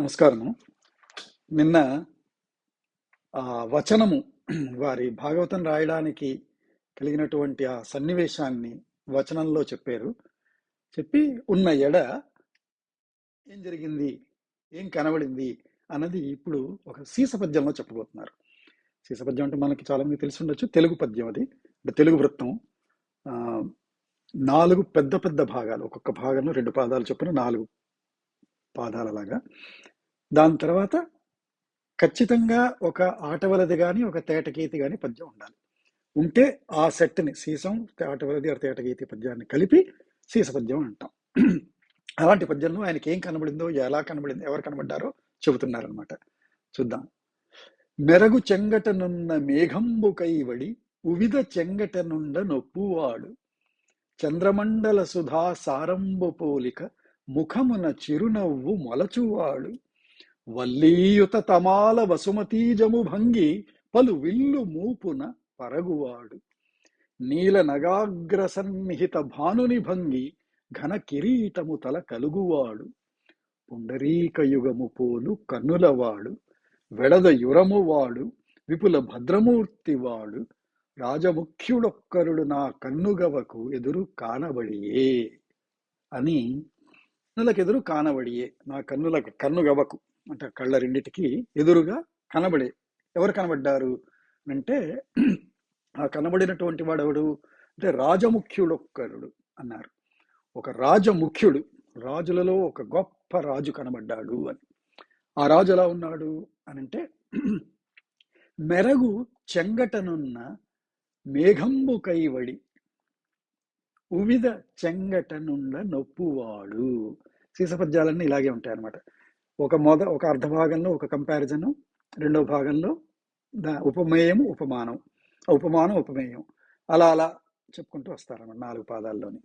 నమస్కారము. నిన్న ఆ వచనము వారి భాగవతం రాయడానికి కలిగినటువంటి ఆ సన్నివేశాన్ని వచనంలో చెప్పారు. చెప్పి ఉన్న ఎడ ఏం జరిగింది? ఏం కనబడింది? అన్నది ఇప్పుడు ఒక సీస పద్యంలో చెప్పబోతున్నారు. సీస పద్యం అంటే మనకి చాలామంది తెలిసి ఉండొచ్చు. తెలుగు పద్యం అది. అంటే తెలుగు వృత్తం. నాలుగు పెద్ద పెద్ద భాగాలు. ఒక్కొక్క భాగంలో రెండు పాదాలు చొప్పున నాలుగు పాదాలలాగా దాని తర్వాత ఖచ్చితంగా ఒక ఆటవలది కానీ ఒక తేటగీతి కానీ పద్యం ఉండాలి. ఉంటే ఆ సెట్ని సీసం ఆటవలది ఆ తేటగీతి పద్యాన్ని కలిపి సీస పద్యం అంటాం. అలాంటి పద్యంలో ఆయనకి ఏం కనబడిందో ఎలా కనబడిందో ఎవరు కనబడ్డారో చెబుతున్నారనమాట చూద్దాం. మెరగు చెంగటనున్న మేఘంబు కైవడి ఉవిధ చెంగటనుండ నొప్పువాడు చంద్రమండల సుధా సారంబు పోలిక ముఖమున చిరునవ్వు మొలచువాడు. వల్లీయుత తమాల వసుమతీజము భంగి పలు విల్లు మూపున పరగువాడు. నీల నగాగ్ర సన్నిహిత భానుని భంగి ఘన కిరీటము తల కలుగువాడు. పుండరీకయుగము పోలు కన్నులవాడు. వెడద యురమువాడు. విపుల భద్రమూర్తివాడు. రాజముఖ్యుడొక్కరుడు నా కన్నుగవకు ఎదురు కానబడియే అని కన్నులకెదురు కానబడియే. నా కన్నులకు కన్నుగవకు అంటే కళ్ళ రెండిటికి ఎదురుగా కనబడే. ఎవరు కనబడ్డారు అంటే ఆ కనబడినటువంటి వాడెవడు అంటే రాజముఖ్యుడొక్కరుడు అన్నారు. ఒక రాజముఖ్యుడు రాజులలో ఒక గొప్ప రాజు కనబడ్డాడు అని. ఆ రాజు ఎలా ఉన్నాడు అని అంటే మెరగు చెంగటనున్న మేఘంబు కైవడి ఉవిద చెంగటనుండ నొప్పువాడు. సీసపద్యాలన్నీ ఇలాగే ఉంటాయి అనమాట ఒక మొద ఒక అర్ధ భాగంలో ఒక కంపారిజను రెండో భాగంలో దా ఉపమేయము ఉపమానం. ఆ ఉపమానం ఉపమేయం. అలా అలా చెప్పుకుంటూ వస్తారన్నమాట నాలుగు పాదాల్లోని.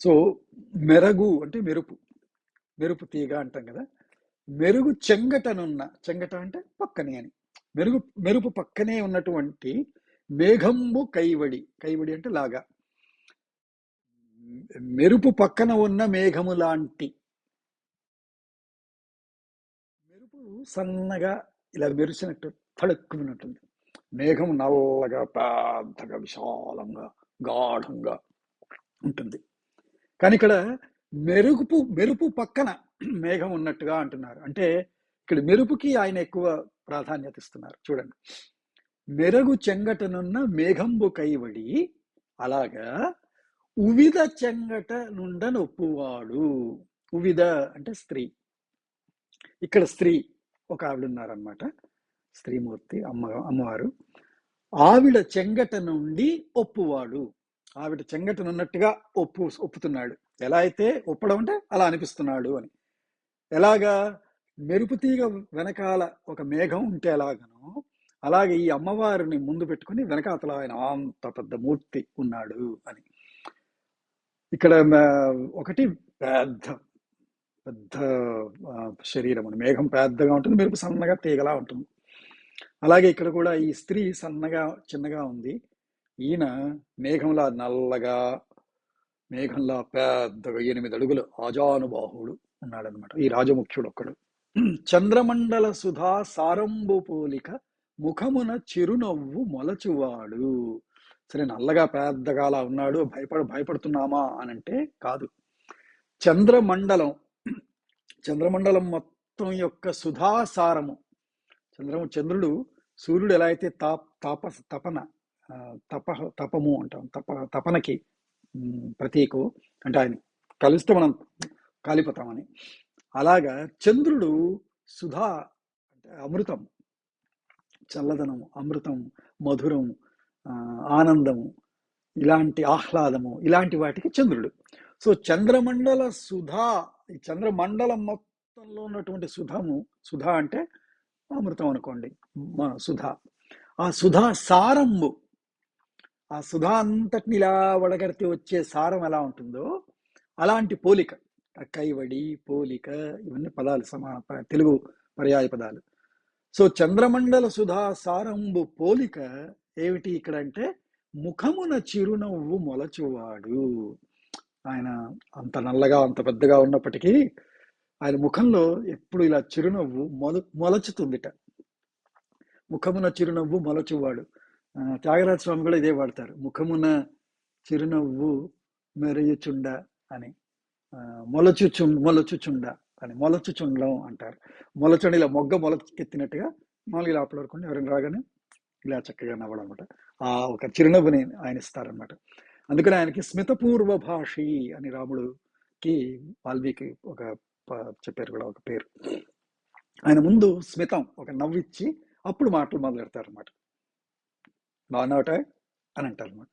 సో మెరగు అంటే మెరుపు. మెరుపు తీగ అంటాం కదా. మెరుగు చెంగటనున్న చెంగట అంటే పక్కనే అని. మెరుగు మెరుపు పక్కనే ఉన్నటువంటి మేఘంబు కైవడి. కైవడి అంటే లాగా. మెరుపు పక్కన ఉన్న మేఘము లాంటి. మెరుపు సన్నగా ఇలా మెరిసినట్టు తడుక్కున్నట్టుంది మేఘం నల్లగా పెద్దగా విశాలంగా గాఢంగా ఉంటుంది. కానీ ఇక్కడ మెరుపు మెరుపు పక్కన మేఘం ఉన్నట్టుగా అంటున్నారు. అంటే ఇక్కడ మెరుపుకి ఆయన ఎక్కువ ప్రాధాన్యత ఇస్తున్నారు. చూడండి. మెరుగు చెంగటనున్న మేఘంబు కైవడి అలాగా ఉవిద చెంగట నుండ నొప్పువాడు ఉవిద అంటే స్త్రీ. ఇక్కడ స్త్రీ ఒక ఆవిడ ఉన్నారనమాట స్త్రీమూర్తి అమ్మ అమ్మవారు. ఆవిడ చెంగట నుండి ఒప్పువాడు. ఆవిడ చెంగటనున్నట్టుగా ఒప్పు ఒప్పుతున్నాడు. ఎలా అయితే ఒప్పడం అంటే అలా అనిపిస్తున్నాడు అని. ఎలాగా? మెరుపు తీగ వెనకాల ఒక మేఘం ఉంటే ఎలాగనో అలాగే ఈ అమ్మవారిని ముందు పెట్టుకుని వెనకాతల ఆయన అంత పెద్ద మూర్తి ఉన్నాడు అని. ఇక్కడ ఒకటి పెద్ద పెద్ద శరీరం అని మేఘం పెద్దగా ఉంటుంది మెరుపు సన్నగా తీగలా ఉంటుంది. అలాగే ఇక్కడ కూడా ఈ స్త్రీ సన్నగా చిన్నగా ఉంది. ఈయన మేఘంలా నల్లగా మేఘంలా పెద్దగా ఎనిమిది అడుగులు అజానుబాహుడు ఉన్నాడనమాట ఈ రాజముఖ్యుడు ఒక్కడు. చంద్రమండల సుధా సారంభు పోలిక ముఖమున చిరునవ్వు మొలచువాడు. సరే నల్లగా పెద్దగా అలా ఉన్నాడు భయపడ భయపడుతున్నామా అని అంటే కాదు. చంద్రమండలం చంద్రమండలం మొత్తం యొక్క సుధాసారము. చంద్రము చంద్రుడు సూర్యుడు ఎలా అయితే తాప్ తాప తపన తప తపము అంటాం తప తపనకి ప్రతీకు అంటే ఆయన కలిస్తే మనం కాలిపోతామని. అలాగా చంద్రుడు సుధా అంటే అమృతం చల్లదనం అమృతం మధురం ఆనందము ఇలాంటి ఆహ్లాదము ఇలాంటి వాటికి చంద్రుడు. సో చంద్రమండల సుధా ఈ చంద్రమండలం మొత్తంలో ఉన్నటువంటి సుధము సుధా అంటే అమృతం అనుకోండి మా సుధా. ఆ సుధా సారంబు ఆ సుధా అంతటిని ఇలా వడగడితే వచ్చే సారం ఎలా ఉంటుందో అలాంటి పోలిక. కైవడి పోలిక ఇవన్నీ పదాలు సమా తెలుగు పర్యాయ పదాలు. సో చంద్రమండల సుధా సారంబు పోలిక ఏమిటి ఇక్కడ అంటే ముఖమున చిరునవ్వు మొలచువాడు. ఆయన అంత నల్లగా అంత పెద్దగా ఉన్నప్పటికీ ఆయన ముఖంలో ఎప్పుడు ఇలా చిరునవ్వు మొల మొలచుతుందిట. ముఖమున చిరునవ్వు మొలచువాడు. త్యాగరాజ స్వామి కూడా ఇదే వాడతారు. ముఖమున చిరునవ్వు మెరయుచుండ అని. మొలచుచు మొలచుచుండ అని. మొలచుచుండం అంటారు. మొలచండి ఇలా మొగ్గ మొలకెత్తినట్టుగా మామూలుగా ఇలా వరకు ఎవరైనా రాగానే ఇలా చక్కగా నవ్వడం అనమాట ఆ ఒక చిరునవ్వుని ఆయన ఇస్తారనమాట అందుకని ఆయనకి స్మితపూర్వ భాషి అని రాముడుకి వాల్మీకి ఒక చెప్పారు కూడా ఒక పేరు. ఆయన ముందు స్మితం ఒక నవ్విచ్చి అప్పుడు మాటలు మొదలు అనమాట బాగున్నావట అని అంటారనమాట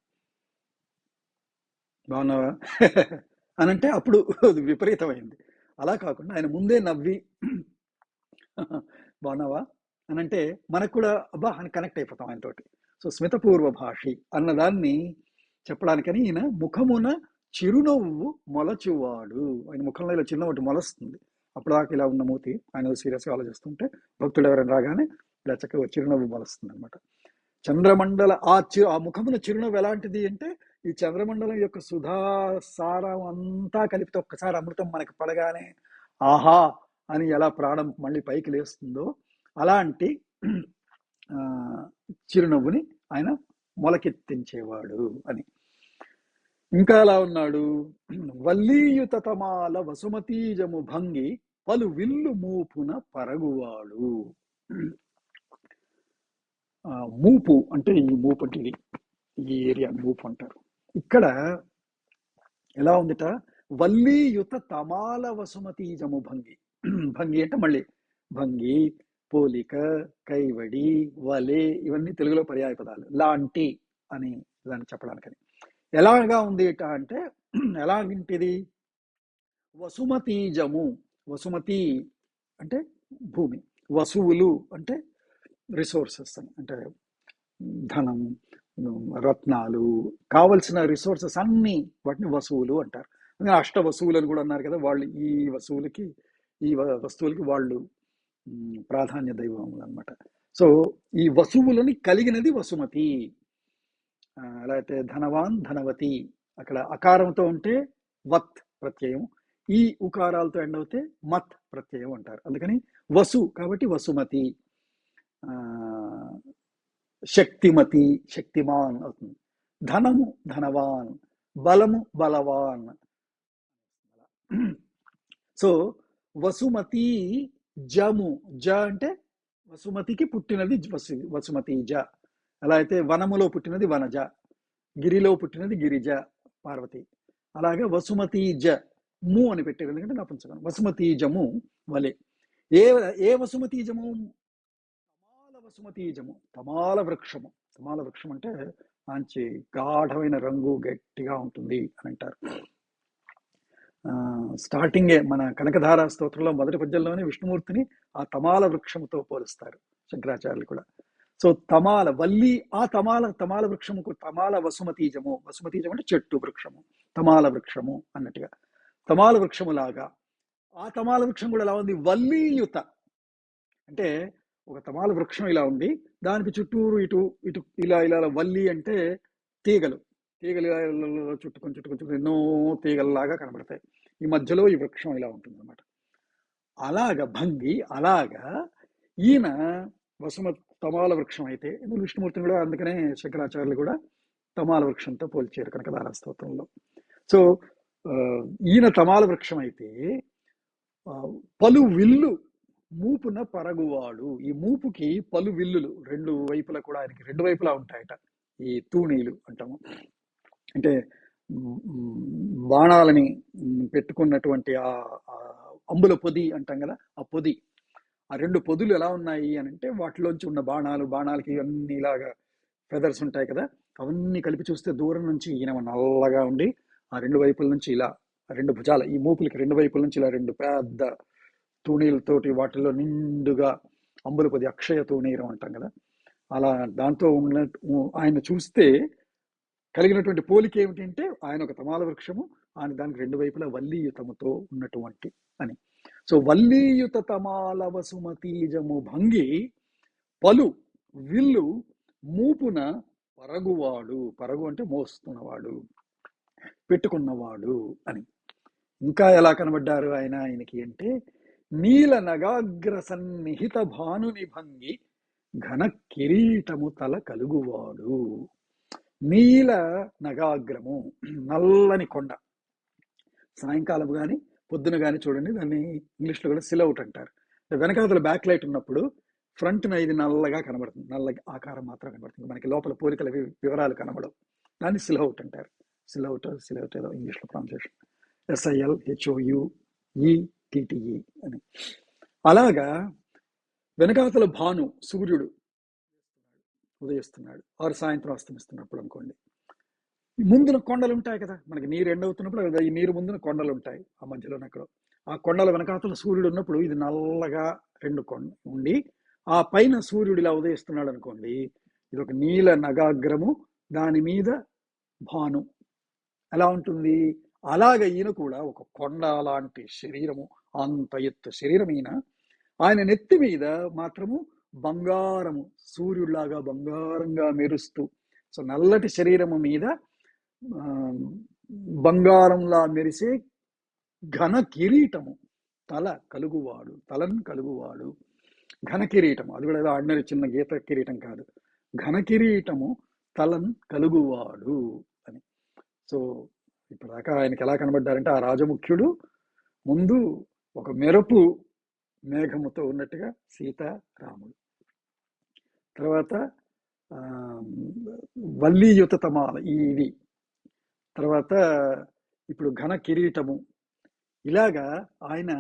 బాగున్నావా? అని అంటే అప్పుడు అది విపరీతమైంది. అలా కాకుండా ఆయన ముందే నవ్వి బాగున్నావా? అని అంటే మనకు కూడా అబ్బా అని కనెక్ట్ అయిపోతాం ఆయనతోటి. సో స్మితపూర్వ భాషి అన్నదాన్ని చెప్పడానికని ఈయన ముఖమున చిరునవ్వు మొలచువాడు. ఆయన ముఖంలో ఇలా చిన్న ఒకటి మొలస్తుంది. అప్పుడు దాకా ఇలా ఉన్న మూతి ఆయన సీరియస్గా ఆలోచిస్తుంటే భక్తుడు ఎవరైనా రాగానే ఇలా చక్కగా చిరునవ్వు మొలస్తుంది అనమాట చంద్రమండల ఆ చి ఆ ముఖమున చిరునవ్వు ఎలాంటిది అంటే ఈ చంద్రమండలం యొక్క సుధా సారం అంతా కలిపితే ఒక్కసారి అమృతం మనకి పడగానే ఆహా అని ఎలా ప్రాణం మళ్ళీ పైకి లేస్తుందో అలాంటి ఆ, చిరునవ్వుని ఆయన మొలకెత్తించేవాడు అని. ఇంకా ఎలా ఉన్నాడు. వల్లీయుత తమాల వసుమతీజము భంగి పలు విల్లు మూపున పరగువాడు. ఆ, మూపు అంటే ఈ మూపు అంటే ఇది ఈ ఏరియా మూపు అంటారు. ఇక్కడ ఎలా ఉందిట? వల్లీయుత తమాల వసుమతీజము భంగి. భంగి అంటే మళ్ళీ భంగి పోలిక కైవడి వలే ఇవన్నీ తెలుగులో పర్యాయ పదాలు. లాంటి అని దాన్ని చెప్పడానికని. ఎలాగా ఉంది ఇట అంటే ఎలాంటిది వసుమతీజము. వసుమతి అంటే భూమి. వసువులు అంటే రిసోర్సెస్ అని. అంటే ధనం రత్నాలు కావలసిన రిసోర్సెస్ అన్ని వాటిని వసువులు అంటారు. అష్ట వసువులు అని కూడా అన్నారు కదా వాళ్ళు ఈ వసువులకి ఈ వస్తువులకి వాళ్ళు ప్రాధాన్య దైవములు అనమాట సో ఈ వసువులని కలిగినది వసుమతి. లేకపోతే అయితే ధనవాన్ ధనవతి. అక్కడ అకారంతో ఉంటే వత్ ప్రత్యయం ఈ ఉకారాలతో ఎండ్ అవుతే మత్ ప్రత్యయం అంటారు. అందుకని వసు కాబట్టి వసుమతి. శక్తిమతి శక్తిమాన్ అవుతుంది. ధనము ధనవాన్ బలము బలవాన్. సో వసుమతి జము జ అంటే వసుమతికి పుట్టినది వసు వసుమతి జ. అలా అయితే వనములో పుట్టినది వనజ. గిరిలో పుట్టినది గిరిజ పార్వతి. అలాగే వసుమతి జ ము అని పెట్టారు. ఎందుకంటే నపుంసకం వసుమతి జము వలె. ఏ ఏ వసుమతి జము? తమాల వసుమతీజము తమాల వృక్షము. తమాల వృక్షం అంటే మంచి గాఢమైన రంగు గట్టిగా ఉంటుంది అని అంటారు. స్టార్టింగే మన కనకధార స్తోత్రంలో మొదటి పద్యంలోనే విష్ణుమూర్తిని ఆ తమాల వృక్షముతో పోలుస్తారు శంకరాచార్యులు కూడా. సో తమాల వల్లి ఆ తమాల తమాల వృక్షముకు తమాల వసుమతీజము. వసుమతీజం అంటే చెట్టు వృక్షము తమాల వృక్షము అన్నట్టుగా. తమాల వృక్షములాగా ఆ తమాల వృక్షం కూడా ఎలా ఉంది? వల్లీయుత. అంటే ఒక తమాల వృక్షం ఇలా ఉంది దానికి చుట్టూరు ఇటు ఇటు ఇలా ఇలా ఇలా వల్లి అంటే తీగలు. తీగలు చుట్టుకొని చుట్టుకొని ఎన్నో తీగల్లాగా కనబడతాయి. ఈ మధ్యలో ఈ వృక్షం ఇలా ఉంటుంది అనమాట అలాగ భంగి అలాగా ఈయన వసుమ తమాల వృక్షం అయితే ఎందుకు విష్ణుమూర్తిని కూడా అందుకనే శంకరాచార్యులు కూడా తమాల వృక్షంతో పోల్చారు కనకదార స్తోత్రంలో. సో ఈయన తమాల వృక్షం అయితే పలు విల్లు మూపున పరగువాడు. ఈ మూపుకి పలు విల్లులు రెండు వైపులా కూడా ఆయనకి రెండు వైపులా ఉంటాయట. ఈ తూణీలు అంటాము. అంటే బాణాలని పెట్టుకున్నటువంటి ఆ అంబుల పొది అంటాం కదా ఆ పొది. ఆ రెండు పొదులు ఎలా ఉన్నాయి అని అంటే వాటిలోంచి ఉన్న బాణాలు బాణాలకి అన్ని ఇలాగా ఫెదర్స్ ఉంటాయి కదా అవన్నీ కలిపి చూస్తే దూరం నుంచి ఈయన నల్లగా ఉండి ఆ రెండు వైపుల నుంచి ఇలా రెండు భుజాల ఈ మూపులకి రెండు వైపుల నుంచి ఇలా రెండు పెద్ద తూణీలతోటి వాటిలో నిండుగా అంబులపది అక్షయ తూణీరం అంటాం కదా. అలా దాంతో ఉన్న ఆయన చూస్తే కలిగినటువంటి పోలిక ఏమిటంటే ఆయన ఒక తమాల వృక్షము ఆయన దానికి రెండు వైపులా వల్లీయుతముతో ఉన్నటువంటి అని సో వల్లీయుత తమాల వసుమతీజము భంగి పలు విల్లు మూపున పరగువాడు. పరగు అంటే మోస్తున్నవాడు పెట్టుకున్నవాడు అని. ఇంకా ఎలా కనబడ్డారు ఆయన ఆయనకి అంటే నీల నగాగ్ర సన్నిహిత భానుని భంగి ఘన కిరీటము తల కలుగువాడు. నీల నగాగ్రము నల్లని కొండ. సాయంకాలం కానీ పొద్దున కానీ చూడండి దాన్ని ఇంగ్లీష్లో కూడా సిలౌట్ అంటారు. వెనకాతల బ్యాక్ లైట్ ఉన్నప్పుడు ఫ్రంట్ ఇది నల్లగా కనబడుతుంది. నల్ల ఆకారం మాత్రం కనబడుతుంది. మనకి లోపల పోలికల వివరాలు కనబడవు. దాన్ని సిలౌట్ అంటారు. సిలౌట్ సిలౌట్ ఏదో ఇంగ్లీష్లో ప్రొనౌన్సియేషన్ ఎస్ఐఎల్ హెచ్ఓయు ఈటిటిఈ అని. అలాగా వెనకాతల భాను సూర్యుడు ఉదయిస్తున్నాడు. ఆరు సాయంత్రం అస్తమిస్తున్నప్పుడు అనుకోండి. ముందున కొండలు ఉంటాయి కదా! మనకి నీరు ఎండవుతున్నప్పుడు కదా ఈ నీరు ముందున కొండలు ఉంటాయి ఆ మధ్యలో అక్కడ ఆ కొండల వెనకాతల సూర్యుడు ఉన్నప్పుడు ఇది నల్లగా రెండు కొండ ఉండి ఆ పైన సూర్యుడు ఇలా ఉదయిస్తున్నాడు అనుకోండి ఇది ఒక నీల నగాగ్రము దాని మీద భాను. ఎలా ఉంటుంది? అలాగ ఈయన కూడా ఒక కొండ లాంటి శరీరము అంత ఎత్తు శరీరం ఈయన ఆయన నెత్తి మీద మాత్రము బంగారము సూర్యుడిలాగా బంగారంగా మెరుస్తూ సో నల్లటి శరీరము మీద బంగారంలా మెరిసే ఘన కిరీటము తల కలుగువాడు తలను కలుగువాడు. ఘన కిరీటము అది కూడా ఏదో ఆర్డినరీ చిన్న గీత కిరీటం కాదు. ఘన కిరీటము తలన్ కలుగువాడు అని. సో ఇప్పటిదాకా ఆయనకి ఎలా కనబడ్డారంటే ఆ రాజముఖ్యుడు ముందు ఒక మెరుపు మేఘముతో ఉన్నట్టుగా సీతారాముడు. తర్వాత వల్లీయుతతమాల ఇవి. తర్వాత ఇప్పుడు ఘన కిరీటము. ఇలాగా ఆయన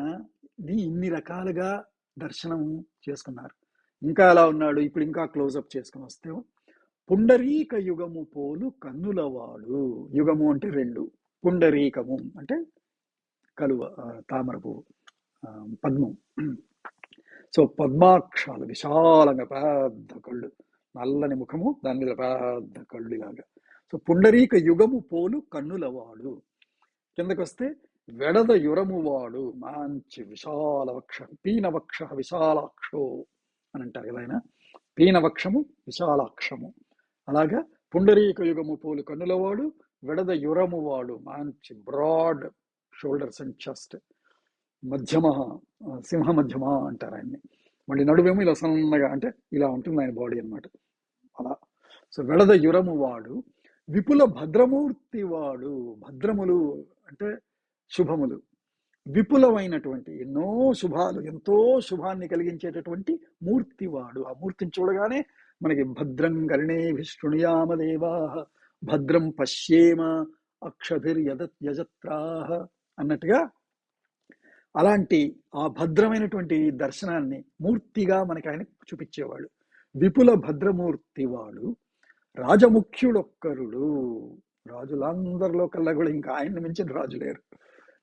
ఇది ఇన్ని రకాలుగా దర్శనం చేసుకున్నారు. ఇంకా ఎలా ఉన్నాడు ఇప్పుడు ఇంకా క్లోజప్ చేసుకుని వస్తే పుండరీక యుగము పోలు కన్నులవాడు. యుగము అంటే రెండు. పుండరీకము అంటే కలువ తామరపు తామర పువ్వు పద్మం. సో పద్మాక్షాలు విశాలంగా పెద్ద కళ్ళు నల్లని ముఖము దాని మీద పెద్ద కళ్ళు ఇలాగా. సో పుండరీక యుగము పోలు కన్నులవాడు కిందకు వస్తే వెడద యురము వాడు మంచి విశాలవక్ష పీనవక్ష విశాలాక్షో అని అంటారు కదా ఆయన. పీనవక్షము విశాలాక్షము. అలాగా పుండరీక యుగము పోలు కన్నులవాడు విడద యురమువాడు మంచి బ్రాడ్ షోల్డర్స్ అండ్ చెస్ట్. మధ్యమ సింహ మధ్యమ అంటారు ఆయన్ని. మళ్ళీ నడువేమో ఇలా సన్నగా అంటే ఇలా ఉంటుంది ఆయన బాడీ అన్నమాట. అలా. సో వెడద యురము వాడు విపుల భద్రమూర్తి వాడు భద్రములు అంటే శుభములు. విపులమైనటువంటి ఎన్నో శుభాలు ఎంతో శుభాన్ని కలిగించేటటువంటి మూర్తివాడు ఆ మూర్తిని చూడగానే మనకి భద్రం కర్ణే విష్ణుయామదేవా భద్రం పశ్యేమ అక్షభిర్ యజత్రాహ అన్నట్టుగా అలాంటి ఆ భద్రమైనటువంటి దర్శనాన్ని మూర్తిగా మనకి ఆయన చూపించేవాడు. విపుల భద్రమూర్తి వాడు రాజముఖ్యుడొక్కరుడు. రాజులందరిలో కల్లా కూడా ఇంకా ఆయన్ని మించిన రాజు లేరు.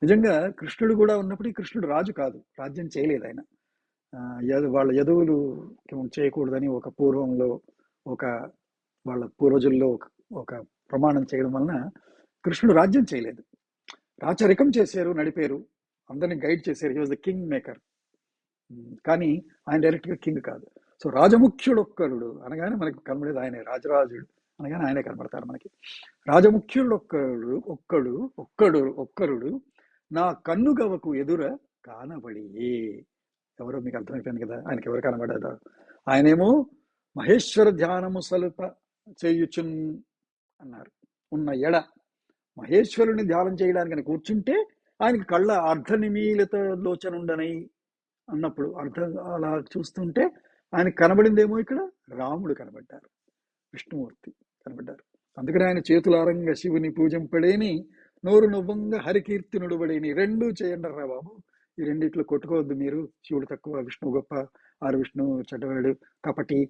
నిజంగా కృష్ణుడు కూడా ఉన్నప్పుడు కృష్ణుడు రాజు కాదు రాజ్యం చేయలేదు ఆయన. యదు వాళ్ళ యదువులు చేయకూడదని ఒక పూర్వంలో ఒక వాళ్ళ పూర్వజుల్లో ఒక ఒక ప్రమాణం చేయడం వలన కృష్ణుడు రాజ్యం చేయలేదు. రాచరికం చేశారు నడిపారు. అందరిని గైడ్ చేశారు. He was the king maker. కానీ ఆయన డైరెక్ట్గా కింగ్ కాదు. సో రాజముఖ్యుడొక్కరుడు అనగానే మనకి కనబడేది ఆయనే. రాజరాజుడు అనగానే ఆయనే కనబడతారు మనకి. రాజముఖ్యుడు ఒక్కడు ఒక్కడు ఒక్కడు ఒక్కరుడు నా కన్నుగవకు ఎదుర కానబడి ఎవరో మీకు అర్థమైపోయింది కదా? ఆయనకి ఎవరు కనబడదా. ఆయనేమో మహేశ్వర ధ్యానము సలుప చేయుచున్ అన్నారు. ఉన్న ఎడ మహేశ్వరుని ధ్యానం చేయడానికి కూర్చుంటే ఆయనకి కళ్ళ అర్ధ నిమీలిత లోచనుండనై అన్నప్పుడు అర్థం అలా చూస్తుంటే ఆయన కనబడిందేమో ఇక్కడ? రాముడు కనబడ్డారు. విష్ణుమూర్తి కనబడ్డారు. అందుకని ఆయన చేతులారంగా శివుని పూజింపడేని నోరు నవ్వంగా హరికీర్తినుడు పడేని రెండూ చేయండి రా బాబు. ఈ రెండిట్లో కొట్టుకోవద్దు మీరు. శివుడు తక్కువ విష్ణు గొప్ప ఆరు విష్ణు చెడ్డవాడు కపటి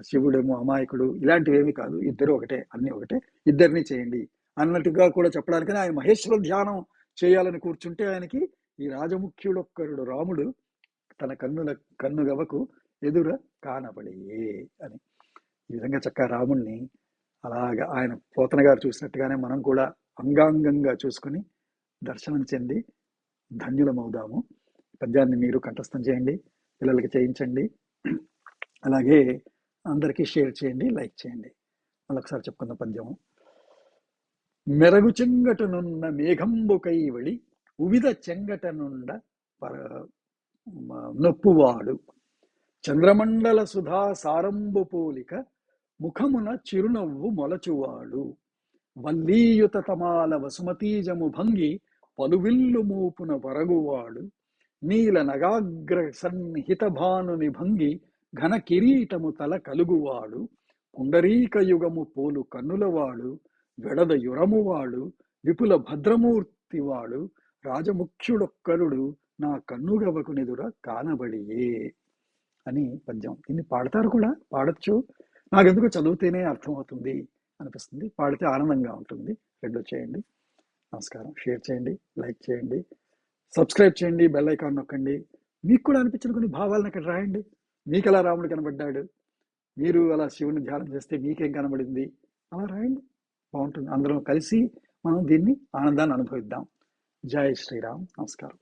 శివుడేమో అమాయకుడు ఇలాంటివి ఏమీ కాదు. ఇద్దరు ఒకటే అన్ని ఒకటే. ఇద్దరిని చేయండి. అన్నట్టుగా కూడా చెప్పడానికి ఆయన మహేశ్వర ధ్యానం చేయాలని కూర్చుంటే ఆయనకి ఈ రాజముఖ్యుడొక్కరుడు రాముడు తన కన్నుల కన్నుగవకు ఎదుర కానబడి అని. ఈ విధంగా చక్కగా రాముణ్ణి అలాగా ఆయన పోతన గారు చూసినట్టుగానే మనం కూడా అంగాంగంగా చూసుకొని దర్శనం చెంది ధన్యులమవుదాము. పద్యాన్ని మీరు కంఠస్థం చేయండి పిల్లలకి చేయించండి. అలాగే అందరికీ షేర్ చేయండి లైక్ చేయండి. మళ్ళీ ఒకసారి చెప్పుకుందాం పద్యము మెరగు చెంగటనున్న మేఘంబుకై వళి ఉవిధ చెంగటనుండ పర నొప్పువాడు. చంద్రమండల సుధా సారంబు పోలిక ముఖమున చిరునవ్వు మొలచువాడు. వల్లీయుత తమాల వసుమతీజము భంగి పలువిల్లు మూపున వరగువాడు. నీల నగాగ్ర సన్నిహిత భానుని భంగి ఘన కిరీటము తల కలుగువాడు. పుండరీకయుగము పోలు కన్నులవాడు. వెడద యురమువాడు విపుల భద్రమూర్తివాడు రాజముఖ్యుడొక్కరుడు నా కన్నుగవకునెదుర కానబడియే అని పద్యం. దీన్ని పాడతారు కూడా? పాడచ్చు. నాకెందుకు చదివితేనే అర్థమవుతుంది అనిపిస్తుంది. పాడితే ఆనందంగా ఉంటుంది. రెండు చేయండి. నమస్కారం. షేర్ చేయండి. లైక్ చేయండి. సబ్స్క్రైబ్ చేయండి. బెల్ ఐకాన్ నొక్కండి. మీకు కూడా అనిపించిన కొన్ని భావాలను ఇక్కడ రాయండి. మీకు ఎలా రాముడు కనబడ్డాడు. మీరు అలా శివుని ధ్యానం చేస్తే మీకేం కనబడింది? అలా రాయండి. బాగుంటుంది. అందరం కలిసి మనం దీన్ని ఆనందాన్ని అనుభవిద్దాం. జై శ్రీరామ్. నమస్కారం.